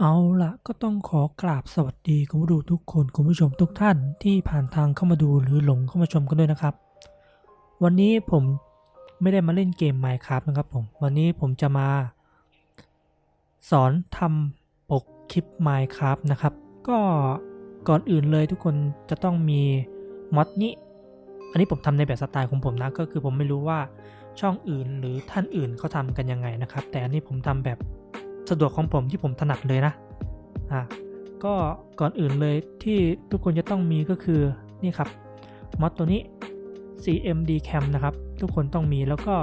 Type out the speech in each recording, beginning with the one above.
เอาละก็ต้องขอกราบสวัสดีคุณผู้ดูทุกคนคุณผู้ชมทุกท่านที่ผ่านทางเข้ามาดูหรือหลงเข้ามาชมกันด้วยนะครับ วันนี้ผมไม่ได้มาเล่นเกม Minecraft นะครับผม วันนี้ผมจะมา สอนทำปกคลิป Minecraft นะครับ ก็ก่อนอื่นเลยทุกคนจะต้องมีมอดนี้ อันนี้ผมทำในแบบสไตล์ของผมนะ ก็คือผมไม่รู้ว่าช่องอื่นหรือท่านอื่นเขาทำกันยังไงนะครับ แต่อันนี้ผมทำแบบ สะดวกของผมที่ผมถนัดเลยนะอะก็ก่อนอื่นเลยที่ทุกคนจะต้องมีก็คือนี่ครับมอดตัวนี้ CMD Cam นะครับ ทุกคนต้องมีแล้วก็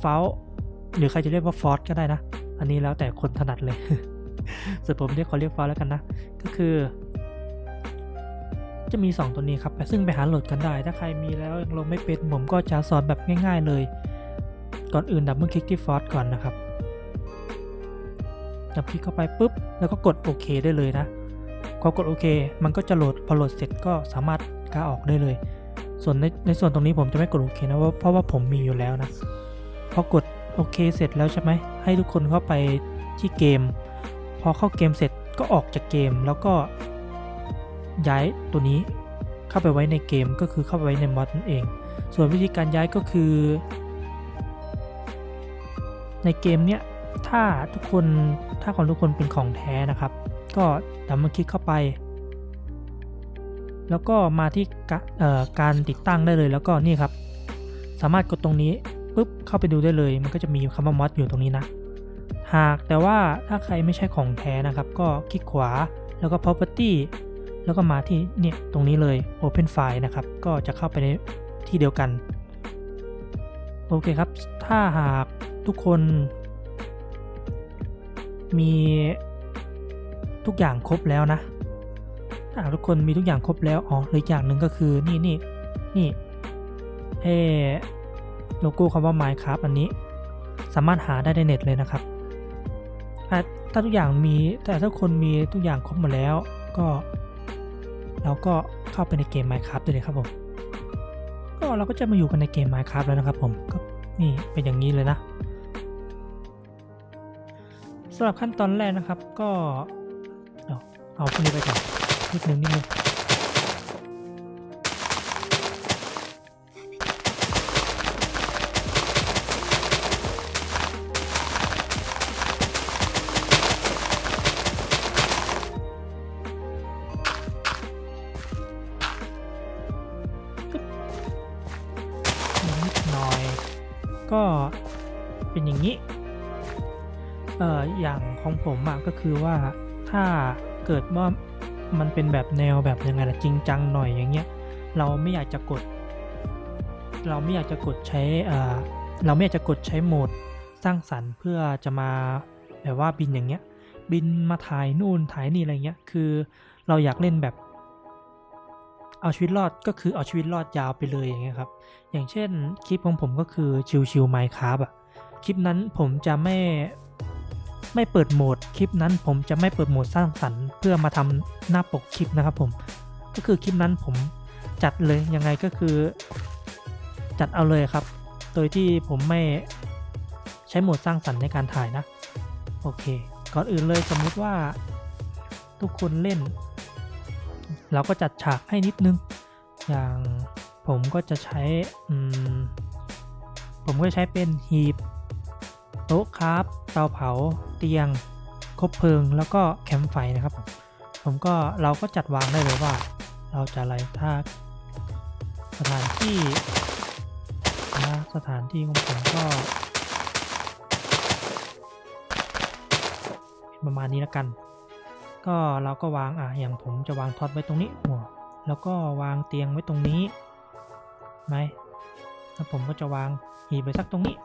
เฟลหรือใครจะเรียกว่าฟอสก็ได้นะ อันนี้แล้วแต่คนถนัดเลยส่วนผมเรียกขาเรียกฟอสแล้วกันนะ ก็คือ จะมี 2 ตัวนี้ครับซึ่งไปหาโหลดกันได้ ถ้าใครมีแล้วยังลงไม่เป็นผมก็จะสอนแบบง่าย ๆเลย ก่อนอื่นดับเบิลคลิกที่ฟอสก่อนนะครับ ดับคลิกเข้าไปปุ๊บ แล้วก็กดโอเคได้เลยนะพอกดโอเคมันก็จะโหลดพอโหลดเสร็จก็สามารถกาออกได้เลย ส่วนในในส่วนตรงนี้ผมจะไม่กดโอเคนะเพราะว่าผมมีอยู่แล้วนะพอกดโอเคเสร็จแล้วใช่ไหมให้ทุกคนเข้าไปที่เกม พอเข้าเกมเสร็จก็ออกจากเกมแล้วก็ย้ายตัวนี้เข้าไปไว้ในเกมก็คือเข้าไปไว้ในมอดนั่นเอง ส่วนวิธีการย้ายก็คือ ในเกมเนี้ย ถ้าทุกคนถ้าของทุกคนเป็นของแท้นะครับ ก็ดับมาคลิกเข้าไป แล้วก็มาที่กะเอ่อการติดตั้งได้เลยแล้วก็นี่ครับ สามารถกดตรงนี้ปุ๊บเข้าไปดูได้เลย มันก็จะมีคำว่ามอดอยู่ตรงนี้นะ หากแต่ว่าถ้าใครไม่ใช่ของแท้นะครับ ก็คลิกขวาแล้วก็ property แล้วก็มาที่เนี่ยตรงนี้เลย open file นะครับ ก็จะเข้าไปในที่เดียวกัน โอเคครับ ถ้าหากทุกคน มีทุกอย่างครบแล้วนะถ้าทุกคนมีทุกอย่างครบแล้วอ๋อเหลยอย่างหนึ่งก็คือนี่นี่นี่เอโลโก้คำว่า Minecraft อันนี้ สามารถหาได้ในเน็ตเลยนะครับถ้าทุกอย่างมีแต่ถ้าคนมีทุกอย่างครบหมดแล้วก็เราก็เข้าไปในเกม Minecraft ได้เลยครับผมก็เราก็จะมาอยู่กันในเกม Minecraft แล้วนะครับผมก็นี่เป็นอย่างนี้เลยนะ สำหรับขั้นตอนแรกนะครับ ก็เอาเอาพวกนี้ไปก่อนนิดนึงนิดนึง อ่ออย่างของผมอะก็คือว่าถ้าเกิดว่ามันเป็นแบบแนวแบบยังไงล่ะจริงจังหน่อยอย่างเงี้ยเราไม่อยากจะกด เราไม่อยากจะกดใช้เอ่อเราไม่อยากจะกดใช้โหมดสร้างสรรค์เพื่อจะมาแบบว่าบินอย่างเงี้ย บินมาถ่ายนู่นถ่ายนี่อะไรเงี้ยคือเราอยากเล่นแบบ เอาชีวิตรอดก็คือเอาชีวิตรอดยาวไปเลยอย่างเงี้ยครับ อย่างเช่นคลิปของผมก็คือชิวชิวไมค์ครับอะคลิปนั้นผมจะไม่ ไม่เปิดโหมดคลิปนั้น ผมจะไม่เปิดโหมดสร้างสรรค์เพื่อมาทำหน้าปกคลิปนะครับผมก็คือคลิปนั้นผมจัดเลยยังไงก็คือ จัดเอาเลยครับ โดยที่ผมไม่ใช้โหมดสร้างสรรค์ในการถ่ายนะ โอเค ก่อนอื่นเลยสมมุติว่าทุกคนเล่น เราก็จัดฉากให้นิดนึง อย่างผมก็จะใช้ผมก็ใช้เป็นหีบ ต๊ะครับเตาเผาเตียงคบเพลิงแล้วก็แคมป์ไฟนะครับ ผมก็เราก็จัดวางได้เลยว่า เราจะอะไรถ้าสถานที่นะสถานที่ของผมก็เป็นประมาณนี้แล้วกัน ก็เราก็วางอะอย่างผมจะวางท็อตไว้ตรงนี้หัวแล้วก็วางเตียงไว้ตรงนี้ไหมแล้วผมก็จะวางหีบไปสักตรงนี้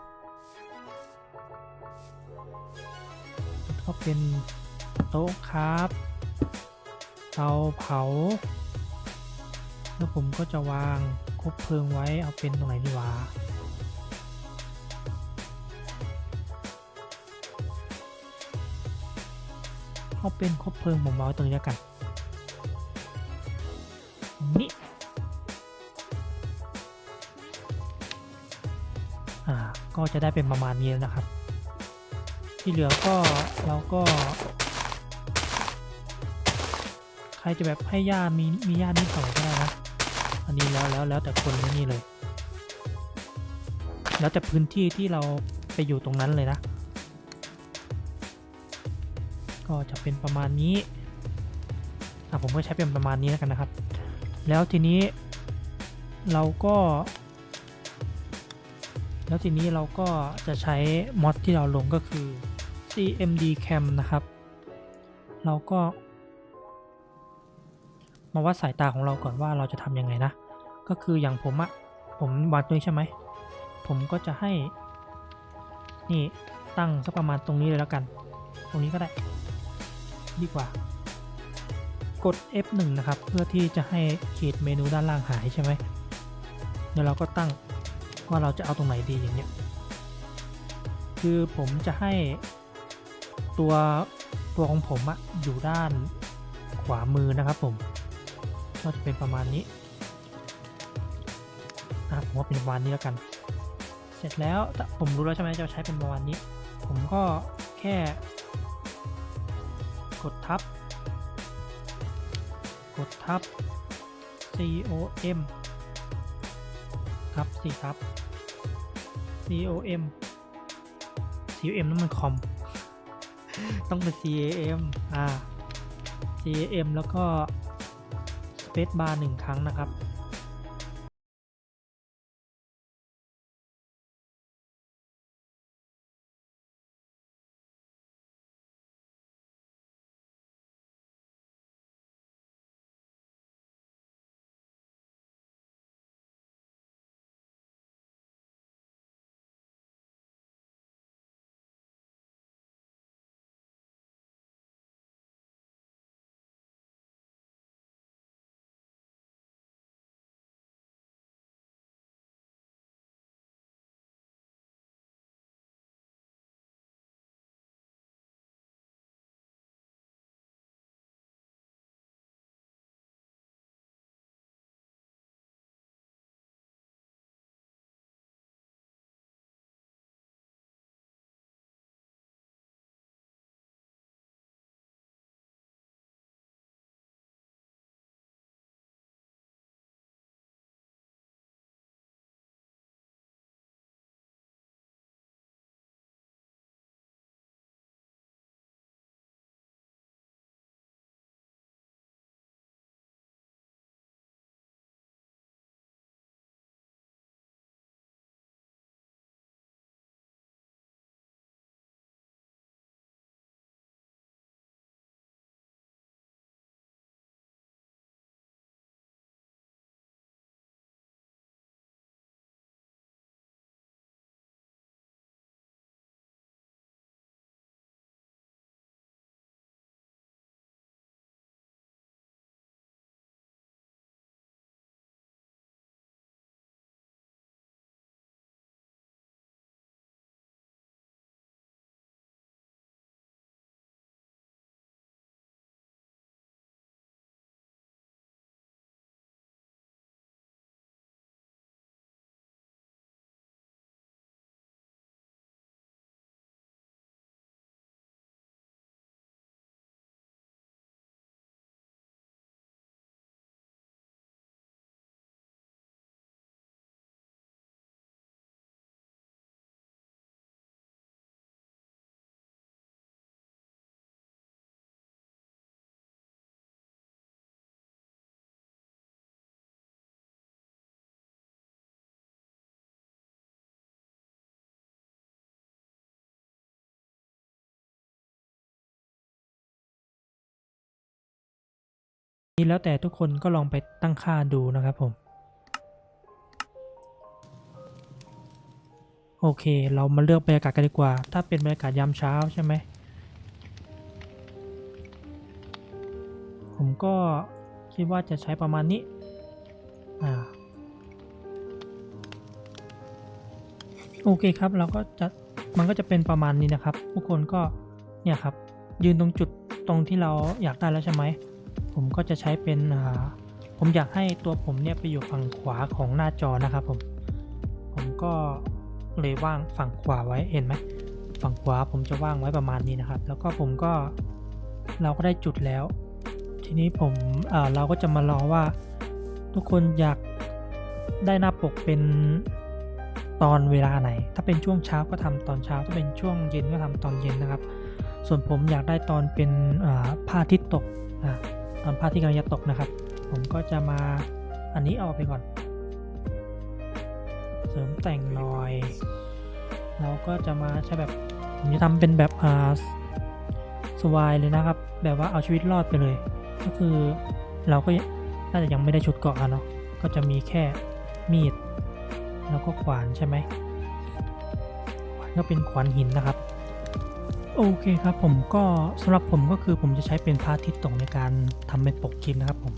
ก็เป็นโต๊ะครับเตาเผา แล้วผมก็จะวางคบเพลิงไว้เอาเป็นตรงไหนดีวะเอาเป็นคบเพลิงผมเอาตรงนี้แล้วกันนี่อ่าก็จะได้เป็นประมาณนี้แล้วนะครับ ที่เหลือก็เราก็ ใครจะแบบให้ย่ามีมีย่านิดหน่อยก็ได้นะ อันนี้แล้วแล้วแล้วแต่คนนี่เลย แล้วแต่พื้นที่ที่เราไปอยู่ตรงนั้นเลยนะ ก็จะเป็นประมาณนี้อะผมก็ใช้เป็นประมาณนี้แล้วกันนะครับ แล้วทีนี้เราก็ แล้วทีนี้เราก็จะใช้มอดที่เราลงก็คือ CMD Cam นะครับ เราก็มาวัดสายตาของเราก่อนว่าเราจะทำยังไงนะ ก็คืออย่างผมอะผมวางตรงนี้ใช่ไหม ผมก็จะให้ นี่ตั้งสักประมาณตรงนี้เลยแล้วกัน ตรงนี้ก็ได้ ดีกว่า กด F1 นะครับ เพื่อที่จะให้ขีดเมนูด้านล่างหายใช่ไหมเดี๋ยวเราก็ตั้ง ว่าเราจะเอาตรงไหนดีอย่างเงี้ยคือผมจะให้ตัวตัวของผมอะอยู่ด้านขวามือนะครับผมก็จะเป็นประมาณนี้อะผมว่าเป็นประมาณนี้แล้วกัน เสร็จแล้วผมรู้แล้วใช่ไหมจะใช้เป็นประมาณนี้ ผมก็แค่ กดทับ กดทับ com ทับสิครับ com com นั่นมันคอม ต้องเป็น cam อ่า cam แล้วก็ space bar หนึ่งครั้งนะครับ นี่แล้วแต่ทุกคนก็ลองไปตั้งค่าดูนะครับผม โอเค เรามาเลือกบรรยากาศกันดีกว่า ถ้าเป็นบรรยากาศยามเช้าใช่ไหม ผมก็คิดว่าจะใช้ประมาณนี้ อ่า โอเคครับเราก็จะมันก็จะเป็นประมาณนี้นะครับ ทุกคนก็เนี่ยครับยืนตรงจุดตรงที่เราอยากได้แล้วใช่ไหม ผมก็จะใช้เป็นผมอยากให้ตัวผมเนี่ยไปอยู่ฝั่งขวาของหน้าจอนะครับผม ผมก็เลยว่างฝั่งขวาไว้เห็นไหมฝั่งขวาผมจะว่างไว้ประมาณนี้นะครับ แล้วก็ผมก็เราก็ได้จุดแล้ว ทีนี้ผมเเราก็จะมารอว่า ทุกคนอยากได้หน้าปกเป็นตอนเวลาไหน ถ้าเป็นช่วงเช้าก็ทำตอนเช้า ถ้าเป็นช่วงเย็นก็ทำตอนเย็นนะครับ ส่วนผมอยากได้ตอนเป็นอ่าพระอาทิตย์ตกอ่า ตอนพระอาทิตย์กำลังจะตกนะครับ ผมก็จะมาอันนี้เอาไปก่อน เสริมแต่งหน่อย เราก็จะมาใช้แบบผมจะทำเป็นแบบอ่าสวายเลยนะครับ แบบว่าเอาชีวิตรอดไปเลย ก็คือเราก็น่าจะยังไม่ได้ชุดเกาะเนาะก็จะมีแค่มีด แล้วก็ขวานใช่ไหมขวานก็เป็นขวานหินนะครับ โอเคครับผมก็สำหรับผมก็คือผมจะใช้เป็นพระอาทิตย์ตกในการทำเป็นปกคลิปนะครับผม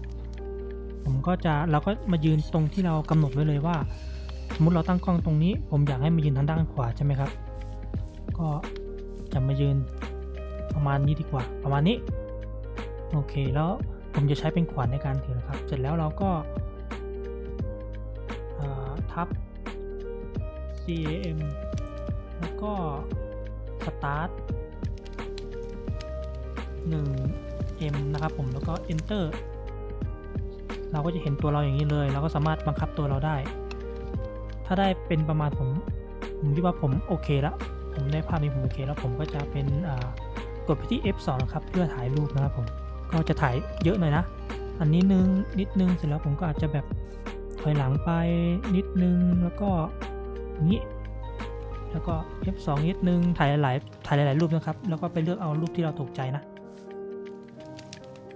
ผมก็จะเราก็มายืนตรงที่เรากำหนดไว้เลยว่า สมมติเราตั้งกล้องตรงนี้ ผมอยากให้มายืนทางด้านขวาใช่ไหมครับ ก็จะมายืนประมาณนี้ดีกว่า ประมาณนี้ โอเคแล้วผมจะใช้เป็นขวานในการถือนะครับ เสร็จแล้วเราก็ทับ CAM แล้วก็ Start 1 M นะครับผมแล้วก็ Enter เราก็จะเห็นตัวเราอย่างนี้เลย เราก็สามารถบังคับตัวเราได้ ถ้าได้เป็นประมาณผม ผมคิดว่าผมโอเคแล้วผมได้ภาพนี้ผมโอเคแล้วผมก็จะเป็นกดไปที่ F2 นะครับเพื่อถ่ายรูปนะครับผมก็จะถ่ายเยอะหน่อยนะ อันนี้นึงนิดนึงเสร็จแล้วผมก็อาจจะแบบถอยหลังไปนิดนึงแล้วก็งนี้ แล้วก็ F2 นิดนึงถ่ายหลายๆถ่ายหลายๆรูปนะครับ แล้วก็ไปเลือกเอารูปที่เราถูกใจนะ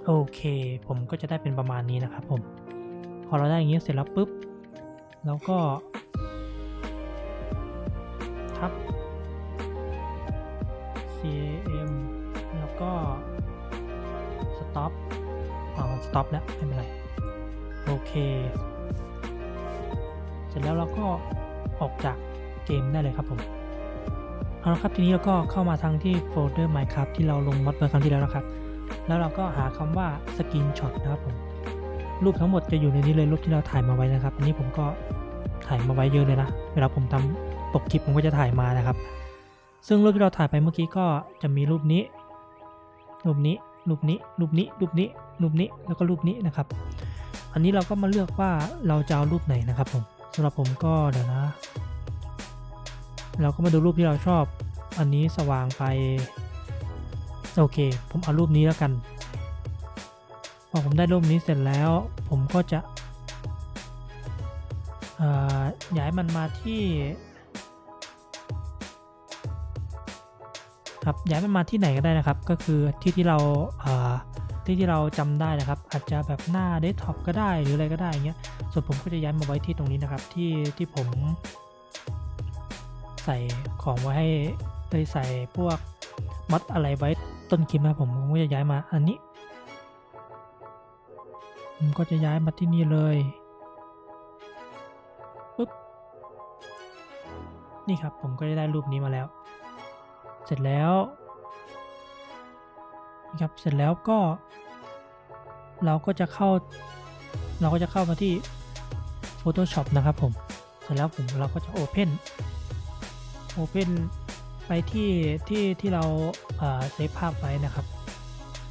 โอเค ผมก็จะได้เป็นประมาณนี้นะครับผม พอเราได้อย่างนี้เสร็จแล้วปุ๊บ แล้วก็ ทับ CAM แล้วก็ stop อ๋อ stop แล้ว ไม่เป็นไร โอเค เสร็จแล้วเราก็ออกจากเกมได้เลยครับผมเอาละครับทีนี้เราก็เข้ามาทางที่โฟลเดอร์ Minecraft ที่เราลงมอดเมื่อครั้งที่แล้วนะครับ แล้วเราก็หาคำว่า Screenshot นะครับผมรูปทั้งหมดจะอยู่ในนี้เลยรูปที่เราถ่ายมาไว้นะครับอันนี้ผมก็ถ่ายมาไว้เยอะเลยนะ เวลาผมทำปกคลิปผมก็จะถ่ายมานะครับ ซึ่งรูปที่เราถ่ายไปเมื่อกี้ก็จะมีรูปนี้ รูปนี้ รูปนี้ รูปนี้ รูปนี้ รูปนี้ แล้วก็รูปนี้นะครับ อันนี้เราก็มาเลือกว่าเราจะเอารูปไหนนะครับผมสำหรับผมก็เดี๋ยวนะ เราก็มาดูรูปที่เราชอบ อันนี้สว่างไป โอเค ผมเอารูปนี้แล้วกัน พอผมได้รูปนี้เสร็จแล้ว ผมก็จะย้ายมันมาที่ ครับย้ายมันมาที่ไหนก็ได้นะครับ ก็คือที่ที่เราเที่ที่เราจำได้นะครับ อาจจะแบบหน้าเดสก์ท็อปก็ได้หรืออะไรก็ได้อย่างเงี้ย ส่วนผมก็จะย้ายมาไว้ที่ตรงนี้นะครับ ที่ที่ผม ใส่ของไว้ให้เลยใส่พวกมัดอะไรไว้ ต้นคลิปนะผมผมก็จะย้ายมาอันนี้ผมก็จะย้ายมาที่นี่เลยปุ๊บนี่ครับผมก็จะได้รูปนี้มาแล้ว เสร็จแล้วนี่ครับเสร็จแล้วก็ เราก็จะเข้า เราก็จะเข้ามาที่ Photoshop นะครับผม เสร็จแล้วผมเราก็จะ Open Open ไปที่ที่ที่เราเซฟภาพไว้นะครับ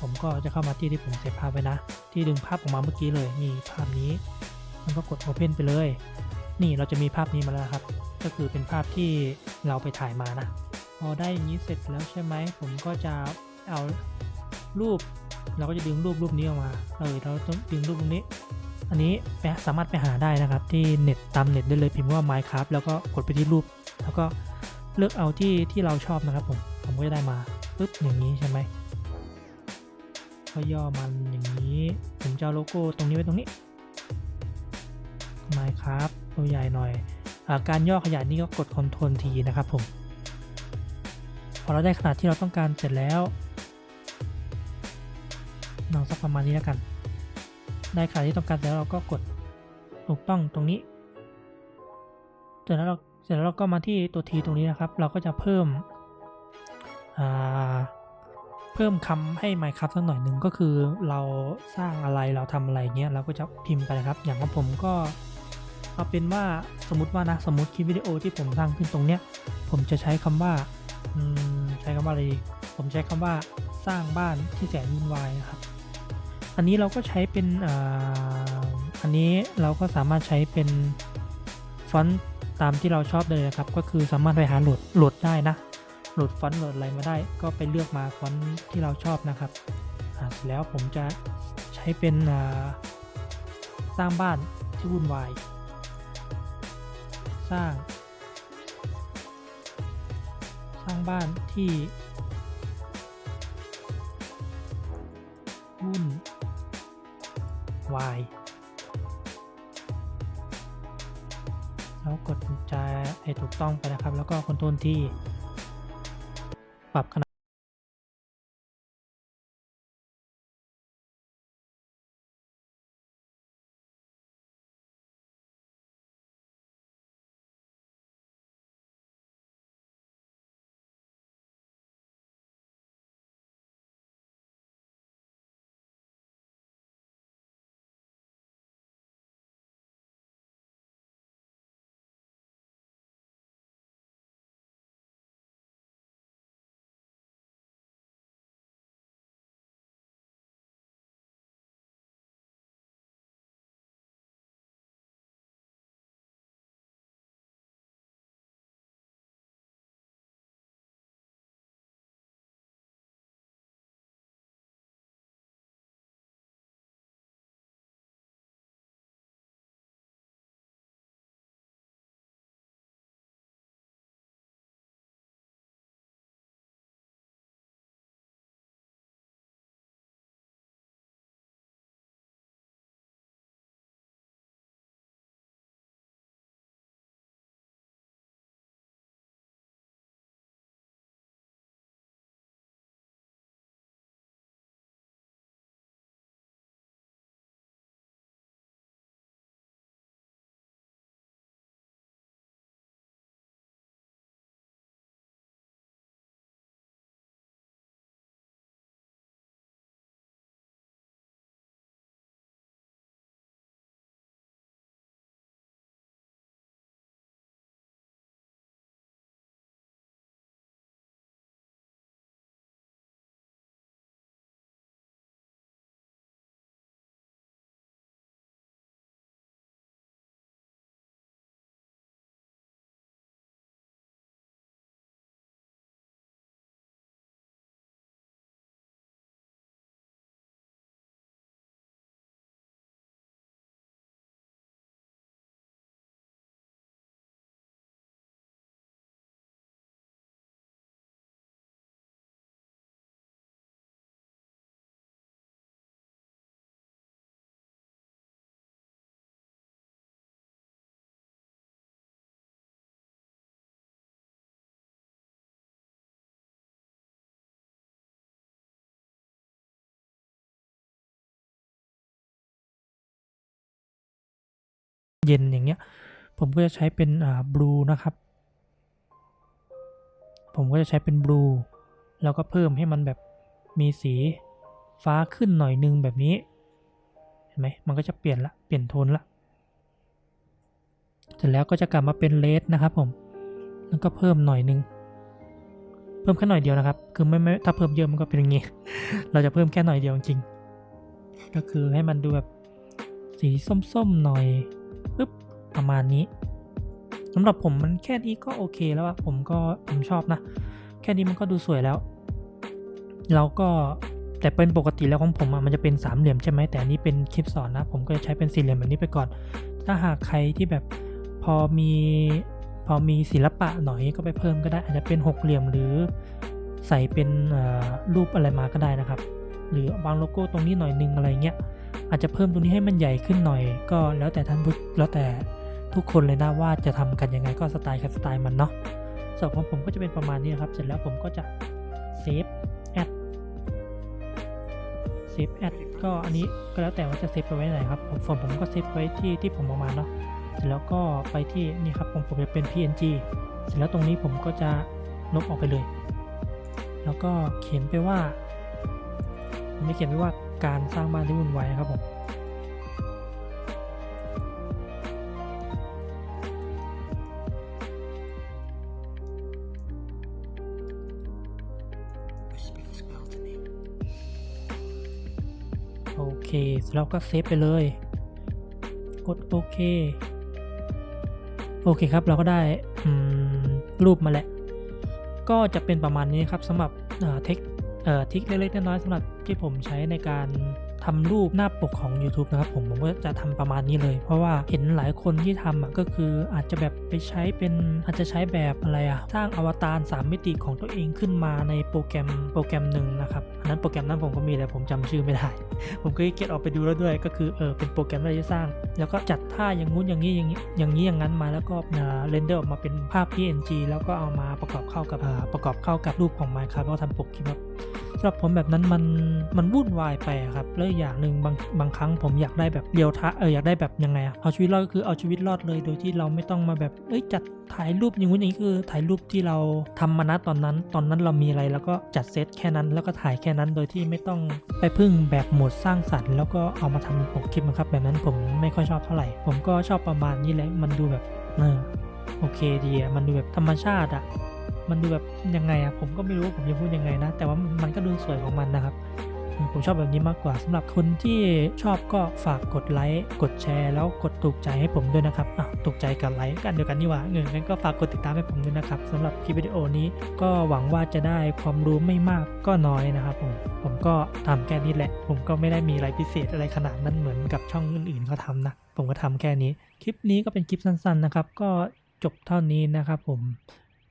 ผมก็จะเข้ามาที่ที่ผมเซฟภาพไว้นะ ที่ดึงภาพออกมาเมื่อกี้เลยนี่ภาพนี้ มันก็กด Open ไปเลย นี่เราจะมีภาพนี้มาแล้วครับ ก็คือเป็นภาพที่เราไปถ่ายมานะพอได้อย่างนี้เสร็จแล้วใช่ไหมผมก็จะเอารูป เราก็จะดึงรูปรูปนี้ออกมาเออเราต้องดึงรูปตรงนี้ อันนี้สามารถไปหาได้นะครับที่เน็ตตามเน็ตได้เลยพิมพ์ว่า Minecraft แล้วก็กดไปที่รูป แล้วก็ เลือกเอาที่ที่เราชอบนะครับผมผมก็จะได้มาปึ๊บอย่างนี้ใช่ไหมก็ย่อมันอย่างนี้ ผมจะโลโก้ตรงนี้ไว้ตรงนี้ Minecraft ตัวใหญ่หน่อยอาการย่อขยายนี่ก็กด Ctrl T นะครับผมพอเราได้ขนาดที่เราต้องการเสร็จแล้วลองสักประมาณนี้แล้วกัน ได้ขนาดที่ต้องการแล้วเราก็กดถูกต้องตรงนี้เสร็จแล้วเรา เสร็จแล้วเราก็มาที่ตัว T ตรงนี้นะครับ เราก็จะเพิ่มเพิ่มคำให้ Minecraft สักหน่อยหนึ่งก็คือเราสร้างอะไรเราทำอะไรเงี้ยเราก็จะพิมพ์ไปนะครับ อย่างของผมก็เอาเป็นว่าสมมติว่านะสมมติคลิปวิดีโอที่ผมสร้างขึ้นตรงเนี้ยผมจะใช้คำว่าอืมใช้คำว่าอะไรผมใช้คำว่าสร้างบ้านที่แสนวุ่นวายนะครับ อันนี้เราก็ใช้เป็นออันนี้เราก็สามารถใช้เป็นฟอนต์ ตามที่เราชอบเลยนะครับ ก็คือสามารถไปหาโหลดโหลดได้นะโหลดฟอนต์โหลดอะไรมาได้ ก็ไปเลือกมาฟอนต์ที่เราชอบนะครับอ่าเสร็จแล้วผมจะใช้เป็นสร้างบ้านที่วุ่นวาย สร้าง สร้างบ้านที่วุ่นวาย ให้ถูกต้องไปนะครับ แล้วก็คอนโทรลที่ปรับข เย็นอย่างเงี้ย ผมก็จะใช้เป็นอ่าบลูนะครับ ผมก็จะใช้เป็นบลูแล้วก็เพิ่มให้มันแบบมีสีฟ้าขึ้นหน่อยนึงแบบนี้ เห็นไหมมันก็จะเปลี่ยนละ เปลี่ยนโทนละ เสร็จแล้วก็จะกลับมาเป็นเลดนะครับผม แล้วก็เพิ่มหน่อยนึง เพิ่มแค่หน่อยเดียวนะครับ คือไม่ไม่ถ้าเพิ่มเยอะมันก็เป็นอย่างงี้ เราจะเพิ่มแค่หน่อยเดียวจริง ก็คือให้มันดูแบบสีส้มๆหน่อย ประมาณนี้สำหรับผมมันแค่นี้ก็โอเคแล้วอะผมก็ผมชอบนะ แค่นี้มันก็ดูสวยแล้วแล้วก็แต่เป็นปกติแล้วของผมอะมันจะเป็นสามเหลี่ยมใช่ไหมแต่อันนี้เป็นคลิปสอนนะ ผมก็จะใช้เป็นสี่เหลี่ยมแบบนี้ไปก่อน ถ้าหากใครที่แบบพอมีพอมีศิลปะหน่อยก็ไปเพิ่มก็ได้อาจจะเป็นหกเหลี่ยมหรือใส่เป็นรูปอะไรมาก็ได้นะครับ หรือวางโลโก้ตรงนี้หน่อยนึงอะไรเงี้ยอาจจะเพิ่มตรงนี้ให้มันใหญ่ขึ้นหน่อย ก็แล้วแต่ท่านผู้แล้วแต่ ทุกคนเลยนะว่าจะทำกันยังไงก็สไตล์กับสไตล์มันเนาะส่วนของผมก็จะเป็นประมาณนี้นะครับ เสร็จแล้วผมก็จะเซฟแอดเซฟแอดก็อันนี้ก็แล้วแต่ว่าจะเซฟไปไว้ไหนครับผมส่วนผมก็เซฟไว้ที่ที่ผมเออกมาณเนาะเสร็จแล้วก็ไปที่นี่ครับผมผมจะเป็น png เสร็จแล้วตรงนี้ผมก็จะลบออกไปเลย แล้วก็เขียนไปว่าผมจะเขียนไปว่าการสร้างบ้านที่วุ่นวายครับผม แล้วก็เซฟไปเลย กดโอเค โอเคครับ เราก็ได้รูปมาแหละ ก็จะเป็นประมาณนี้ครับสำหรับเทคเอ่อทิกเล็กๆน้อยๆสำหรับที่ผมใช้ในการ ทำรูปหน้าปกของ YouTube นะครับผมผมก็จะทำประมาณนี้เลย เพราะว่าเห็นหลายคนที่ทำอะก็คืออาจจะแบบไปใช้เป็นอาจจะใช้แบบอะไรอะสร้างอวตาร3 มิติของตัวเองขึ้นมาในโปรแกรมโปรแกรมหนึ่งนะครับอันนั้นโปรแกรมนั้นผมก็มีแต่ผมจำชื่อไม่ได้ ผมก็เกียจออกไปดูแล้วด้วยก็คือเออเป็นโปรแกรมที่จะสร้าง แล้วก็จัดท่าอย่างงู้นอย่างนี้อย่างนี้อย่างนี้อย่างนั้นมาแล้วก็เรนเดอร์ออกมาเป็นภาพ PNG แล้วก็เอามาประกอบเข้ากับประกอบเข้ากับรูปของ Minecraft แล้วก็ทำปกคลิปครับำหรับผมแบบนั้นมันมันวุ่นวายไปครับแล้วอีกอย่างหนึ่งบางบางครั้งผมอยากได้แบบเรียวทะเอออยากได้แบบยังไงอะเอาชีวิตรอดก็คือเอาชีวิตรอดเลย โดยที่เราไม่ต้องมาแบบเอ้ยจัดถ่ายรูปอย่างงู้นอย่างนี้คือถ่ายรูปที่เราทำมานะตอนนั้น ตอนนั้นเรามีอะไรแล้วก็จัดเซตแค่นั้น แล้วก็ถ่ายแค่นั้นโดยที่ไม่ต้องไปพึ่งแบบโหมดสร้างสรรค์แล้วก็เอามาทำเป็นปกคลิปนะครับ แบบนั้นผมไม่ค่อยชอบเท่าไหร่ ผมก็ชอบประมาณนี้แหละมันดูแบบเออโอเคดีอะมันดูแบบธรรมชาติอะ มันดูแบบยังไงอะผมก็ไม่รู้ผมจะพูดยังไงนะ แต่ว่ามันก็ดูสวยของมันนะครับ ผมชอบแบบนี้มากกว่าสำหรับคนที่ชอบก็ฝากกดไลค์กดแชร์ แล้วกดถูกใจให้ผมด้วยนะครับอะถูกใจกับไลค์กันเดียวกันนี่หว่าเงินงั้นก็ฝากกดติดตามให้ผมด้วยนะครับสำหรับคลิปวิดีโอนี้ก็หวังว่าจะได้ความรู้ไม่มากก็น้อยนะครับผมผมก็ทำแค่นี้แหละ ผมก็ไม่ได้มีอะไรพิเศษอะไรขนาดนั้นเหมือนกับช่องอื่นๆเขาทำนะผมก็ทำแค่นี้ คลิปนี้ก็เป็นคลิปสั้นๆนะครับ ก็จบเท่านี้นะครับผม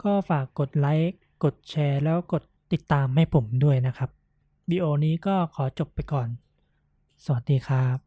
ก็ฝากกดไลค์กดแชร์แล้วกดติดตามให้ผมด้วยนะครับวิดีโอนี้ก็ขอจบไปก่อน สวัสดีครับ